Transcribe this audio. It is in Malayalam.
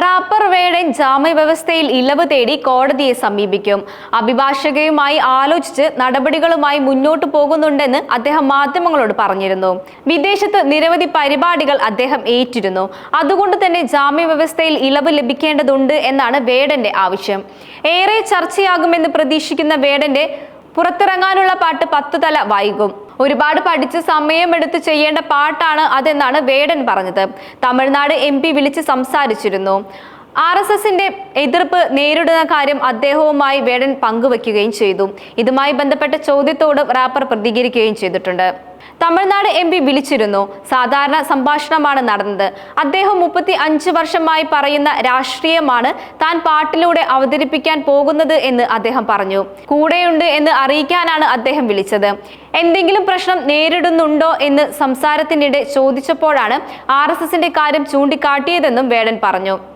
റാപ്പർ വേടൻ ജാമ്യവ്യവസ്ഥയിൽ ഇളവ് തേടി കോടതിയെ സമീപിക്കും. അഭിഭാഷകയുമായി ആലോചിച്ച് നടപടികളുമായി മുന്നോട്ടു പോകുന്നുണ്ടെന്ന് അദ്ദേഹം മാധ്യമങ്ങളോട് പറഞ്ഞിരുന്നു. വിദേശത്ത് നിരവധി പരിപാടികൾ അദ്ദേഹം ഏറ്റിരുന്നു. അതുകൊണ്ട് തന്നെ ജാമ്യവ്യവസ്ഥയിൽ ഇളവ് ലഭിക്കേണ്ടതുണ്ട് എന്നാണ് വേടന്റെ ആവശ്യം. ഏറെ ചർച്ചയാകുമെന്ന് പ്രതീക്ഷിക്കുന്ന വേടന്റെ പുറത്തിറങ്ങാനുള്ള പാട്ട് പത്ത് തല വൈകും. ഒരുപാട് പഠിച്ച് സമയമെടുത്ത് ചെയ്യേണ്ട പാട്ടാണ് അതെന്നാണ് വേടൻ പറഞ്ഞത്. തമിഴ്നാട് എം വിളിച്ച് സംസാരിച്ചിരുന്നു. ആർ എസ് എസിന്റെ എതിർപ്പ് നേരിടുന്ന കാര്യം അദ്ദേഹവുമായി വേടൻ പങ്കുവയ്ക്കുകയും ചെയ്തു. ഇതുമായി ബന്ധപ്പെട്ട ചോദ്യത്തോട് റാപ്പർ പ്രതികരിക്കുകയും ചെയ്തിട്ടുണ്ട്. തമിഴ്നാട് എം പി വിളിച്ചിരുന്നു. സാധാരണ സംഭാഷണമാണ് നടന്നത്. അദ്ദേഹം മുപ്പത്തി അഞ്ച് വർഷമായി പറയുന്ന രാഷ്ട്രീയമാണ് താൻ പാട്ടിലൂടെ അവതരിപ്പിക്കാൻ പോകുന്നത് എന്ന് അദ്ദേഹം പറഞ്ഞു. കൂടെയുണ്ട് എന്ന് അറിയിക്കാനാണ് അദ്ദേഹം വിളിച്ചത്. എന്തെങ്കിലും പ്രശ്നം നേരിടുന്നുണ്ടോ എന്ന് സംസാരത്തിനിടെ ചോദിച്ചപ്പോഴാണ് ആർ കാര്യം ചൂണ്ടിക്കാട്ടിയതെന്നും വേടൻ പറഞ്ഞു.